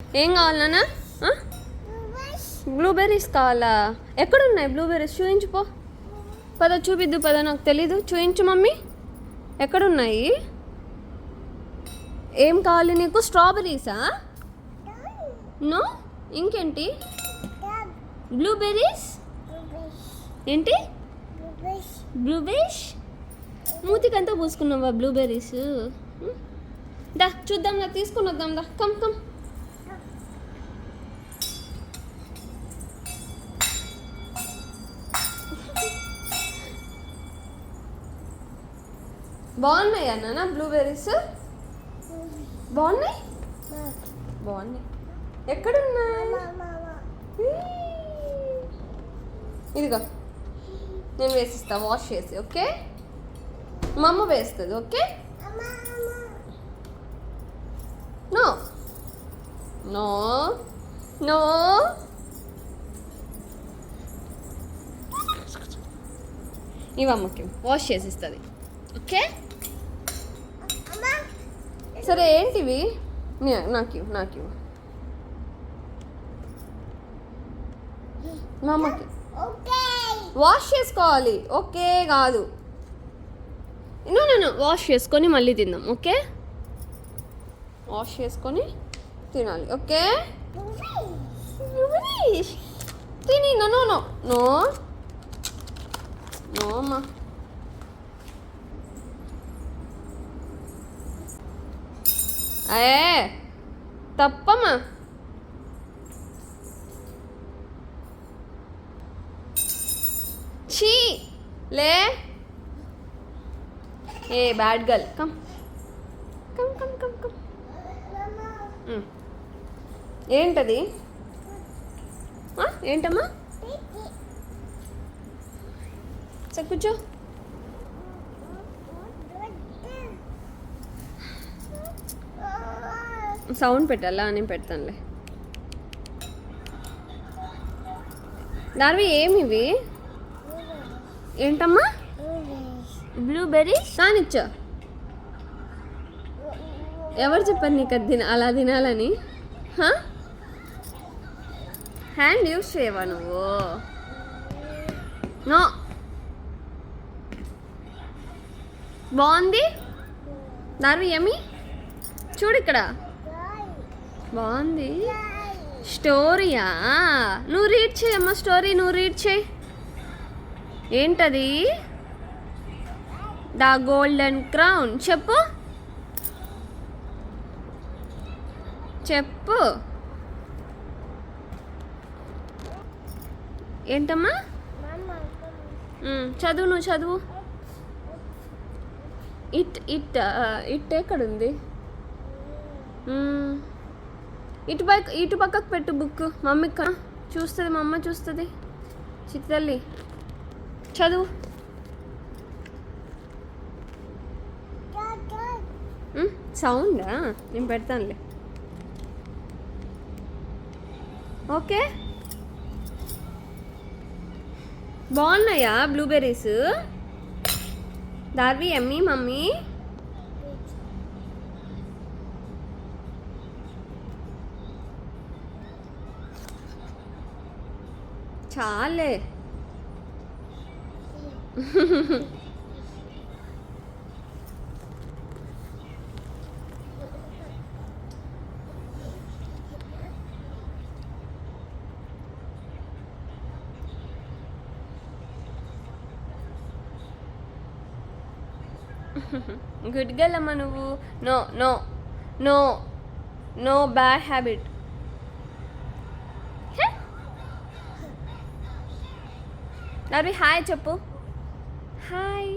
ఏం కావాలి నాన్న? బ్లూబెర్రీస్ కావాలా? ఎక్కడున్నాయి బ్లూబెర్రీస్ చూపించు పద చూపిద్దు పద నాకు తెలీదు. చూపించు మమ్మీ. ఎక్కడున్నాయి? ఏం కావాలి నీకు? స్ట్రాబెర్రీసా నో? ఇంకేంటి? బ్లూబెర్రీస్ ఏంటి? బ్లూబెర్రీస్ మూతికంతా పూసుకున్నావా బ్లూబెర్రీస్ దా చూద్దాం దా తీసుకుని వద్దాం దా కమ్ కమ్ బాగున్నాయి అన్న బ్లూబెర్రీస్ బాగున్నాయి? బాగున్నాయి. ఎక్కడున్నాయి? ఇదిగో నేను వేసిస్తా వాష్ చేసి ఓకే? మా అమ్మ వేస్తుంది ఓకే? నో. నో. నో. ఇవమ్మకి వాష్ చేసిస్తుంది ఓకే? సరే ఏంటివి? నాకు నాకు మా అమ్మకి వాష్ చేసుకోవాలి. ఓకే కాదు. నో వాష్ చేసుకొని మళ్ళీ తిందాం ఓకే? వాష్ చేసుకొని తినాలి ఓకే? తిని నో నో నో నో అమ్మా ఏ తప్పమ్మా ఛీ లే. ఏ bad girl come come come come come. ఏంటది? ఏంటమ్మా? సరే కూర్చో. సౌండ్ పెట్టాలా నేను పెడతానులే. దానివి ఏమి ఇవి ఏంటమ్మా? బ్లూబెర్రీ కానిచ్చో ఎవరు చెప్పారు నీకు అది తిన అలా తినాలని? హ్యాండ్ యూస్ చేయవా నువ్వు? నో. బాగుంది? దార్వి యమి చూడు ఇక్కడ. బాగుంది. స్టోరీయా? నువ్వు రీడ్ చేయమ్మా స్టోరీ నువ్వు రీడ్ చేయి. ఏంటది? The golden crown. చెప్పు. చెప్పు. ఏంటమ్మా? చదువు నువ్వు చదువు. ఇట్ ఇట్ ఇట్ ఎక్కడుంది? మ్మ్. ఇటు పక్క ఇటు పక్కకు పెట్టు బుక్ మమ్మీ చూస్తుంది మా అమ్మ చూస్తుంది. చిత్తల్లి చదువు. సౌండా? నేను పెడతానులే. ఓకే. బాగున్నాయా బ్లూబెర్రీస్? దార్వి ఎమ్మి మమ్మీ. చాలే. గుడ్ గర్ల్ నువ్వు. No no. No. No bad habit. Narvi hi చెప్పు. హాయ్